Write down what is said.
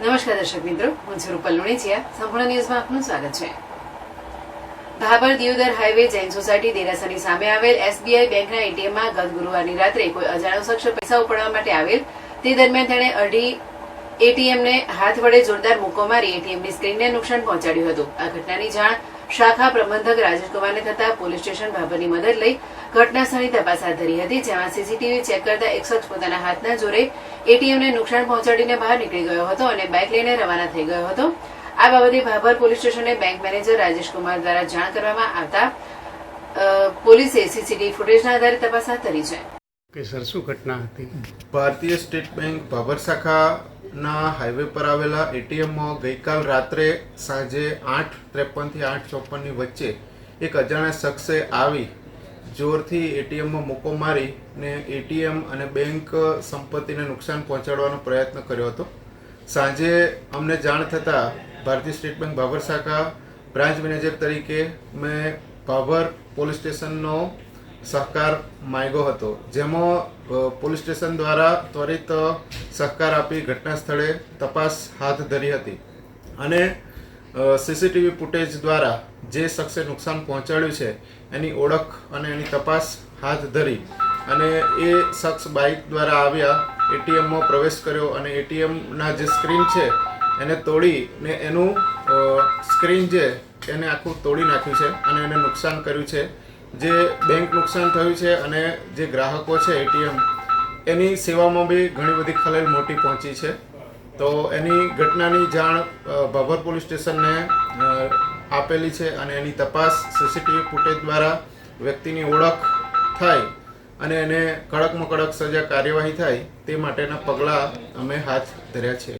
નમસ્કાર દર્શક મિત્રો, હું છું રૂપલ લુણેચિયા. સંપૂર્ણ ન્યૂઝમાં આપનું સ્વાગત છે. ભાભર દિયોદર હાઈવે જૈન સોસાયટી દેરાસરની સામે આવેલ એસબીઆઈ બેંકના એટીએમમાં ગત ગુરુવારની રાત્રે કોઈ અજાણ્યો શખ્સ પૈસા ઉપાડવા માટે આવેલ, તે દરમિયાન તેણે અઢી એટીએમને હાથ વડે જોરદાર મુક્કો મારી એટીએમની સ્ક્રીનને નુકસાન પહોંચાડ્યું હતું. આ ઘટનાની જાણ શાખા પ્રબંધક રાજેશકુમારને થતા પોલીસ સ્ટેશન ભાભરની મદદ લઈ ઘટનાસ્થળની તપાસ હાથ ધરી હતી જેમાં સીસીટીવી ચેક કરતા એક શખ્સ પોતાના હાથના જોરે એટીએમને નુકસાન પહોંચાડીને બહાર નીકળી ગયો હતો અને બાઇક લઈને રવાના થઈ ગયો હતો. આ બાબતે ભાભર પોલીસ સ્ટેશને બેંક મેનેજર રાજેશકુમાર દ્વારા જાણ કરવામાં આવતા પોલીસે સીસીટીવી ફૂટેજના આધારે તપાસ હાથ ધરી છે. કે સર શું ઘટના હતી? ભારતીય સ્ટેટ બેંક ભાભર શાખાના હાઈવે પર આવેલા એટીએમમાં ગઈકાલ રાત્રે સાંજે આઠ ત્રેપનથી આઠ ચોપનની વચ્ચે એક અજાણ્યા શખ્સે આવી, જોરથી એટીએમમાં મૂકો મારી ને એટીએમ અને બેંક સંપત્તિને નુકસાન પહોંચાડવાનો પ્રયત્ન કર્યો હતો. સાંજે અમને જાણ થતાં ભારતીય સ્ટેટ બેંક ભાભર શાખા બ્રાન્ચ મેનેજર તરીકે મેં ભાભર પોલીસ સ્ટેશનનો સહકાર માંગ્યો હતો. જેમાં પોલીસ સ્ટેશન દ્વારા ત્વરિત સહકાર આપી ઘટના સ્થળે તપાસ હાથ ધરી હતી. અને સીસીટીવી ફૂટેજ દ્વારા જે શખ્સે નુકસાન પહોંચાડ્યું છે, એની ઓળખ અને એની તપાસ હાથ ધરી. અને એ શખ્સ બાઇક દ્વારા આવ્યા, એટીએમમાં પ્રવેશ કર્યો અને એટીએમના જે સ્ક્રીન છે, એને તોડી ને એનું સ્ક્રીન જે, એને આખું તોડી નાખ્યું છે અને એને નુકસાન કર્યું છે. જે બેંક નુકસાન થયું છે અને જે ગ્રાહકો છે, એટીએમ એની સેવામાં બી ઘણી બધી ખલેલ મોટી પહોંચી છે. તો એની ઘટનાની જાણ ભાભર પોલીસ સ્ટેશનને આપેલી છે અને એની તપાસ સીસીટીવી ફૂટેજ દ્વારા વ્યક્તિની ઓળખ થાય અને એને કડકમાં કડક સજા કાર્યવાહી થાય તે માટેના પગલાં અમે હાથ ધર્યા છે.